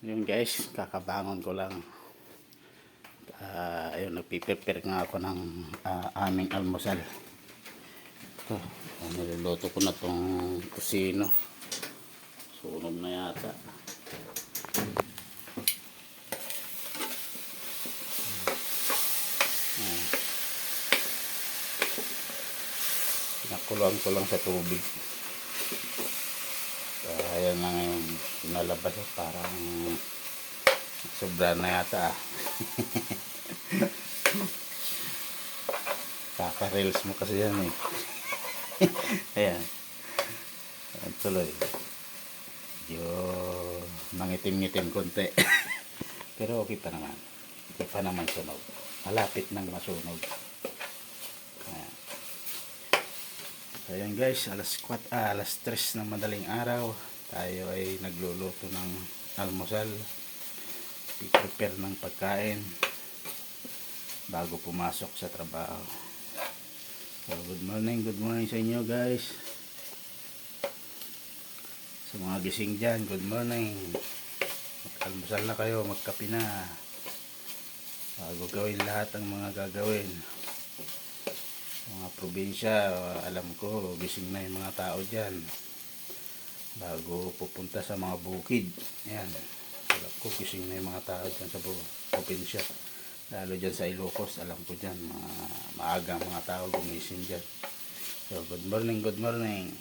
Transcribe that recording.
Yun guys, kakabangon ko lang. Ah, ayun, nagpiprepare nga ako ng ah, aming almusal. Ito, niluluto ko na tong kusino. Sunog na yata. Ah. Pinakuluan ko lang sa tubig. Kaya na ngayon pinalabas ko parang sobra na yata ah. Kaka-reels mo kasi yan eh. Ayan. Ayan tuloy. Medyo mangitim-ngitim konti. Pero okay pa naman. Okay pa naman sunog. Malapit nang masunog. Ayan. Ayan guys, alas 4, ah, alas 3 ng madaling araw. Tayo ay nagluluto ng almusal. I-prepare ng pagkain bago pumasok sa trabaho. So good morning, good morning sa inyo guys. Sa mga gising dyan, good morning. Mag-almusal na kayo, magkape na. Bago gawin lahat ang mga gagawin mga probinsya, alam ko, gising na yung mga tao dyan. Bago pupunta sa mga bukid. Ayan. Alam ko, gising na yung mga tao dyan sa probinsya. Lalo dyan sa Ilocos, alam ko dyan, mga maaga mga tao gumising dyan. So, good morning, good morning.